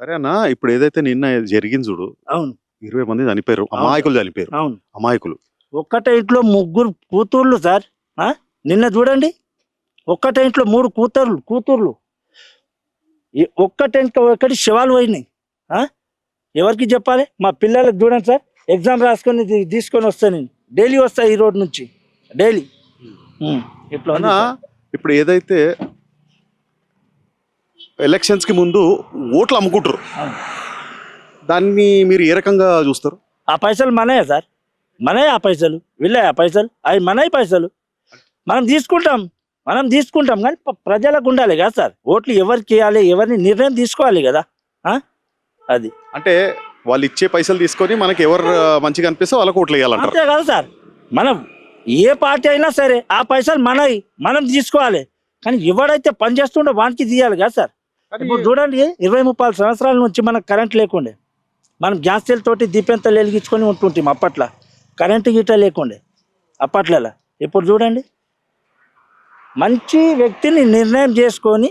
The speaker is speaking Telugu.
సరే అన్న ఇప్పుడు ఏదైతే నిన్న జరిగింది చూడు అవును. ఇరవై మంది చనిపోయారు అమాయకులు చనిపోయారు. అవును. అమాయకులు. ఒక్కటే ఇంట్లో ముగ్గురు కూతుర్లు సార్? నిన్న చూడండి. ఒక్కటే ఇంట్లో మూడు కూతుర్లు కూతుర్లు. ఒక్కటే ఇంట్లో ఒకటి శవాలు పోయినాయి? ఎవరికి చెప్పాలి? మా పిల్లలకు చూడండి సార్ ఎగ్జామ్ రాసుకొని తీసుకొని వస్తాను నేను. డైలీ వస్తా ఈ రోడ్ నుంచి. డైలీ. ఇట్లా. ఇప్పుడు ఏదైతే ఎలక్షన్స్కి ముందు ఓట్లు అమ్ముకుంటారు. దాన్ని మీరు ఏ రకంగా చూస్తారు? ఆ పైసలు మనయే సార్. మనయే ఆ పైసలు. వీళ్ళే ఆ పైసలు. అవి మనవి పైసలు. మనం తీసుకుంటాం. మనం తీసుకుంటాం కానీ ప్రజలకు ఉండాలి కదా సార్. ఓట్లు ఎవరికి ఇవ్వాలి ఎవరిని నిర్ణయం తీసుకోవాలి కదా? అది. అంటే వాళ్ళు ఇచ్చే పైసలు తీసుకొని మనకి ఎవరు మంచిగా అనిపిస్తే వాళ్ళకి ఓట్లు వేయాలంటారు అంతే కదా సార్. మనం ఏ పార్టీ అయినా సరే ఆ పైసలు మనవి మనం తీసుకోవాలి. కానీ ఎవడైతే పని చేస్తుండో వానికి తీయాలి కదా సార్. ఇప్పుడు చూడండి ఇరవై ముప్పై సంవత్సరాల నుంచి మనకు కరెంట్ లేకుండే. మనం గ్యాస్ సెల్ తోటి దీపెంతలు వెలిగించుకొని ఉంటుంటాం అప్పట్లో. కరెంటు గిట్ట లేకుండే. అప్పట్లలో. ఇప్పుడు చూడండి మంచి వ్యక్తిని నిర్ణయం చేసుకొని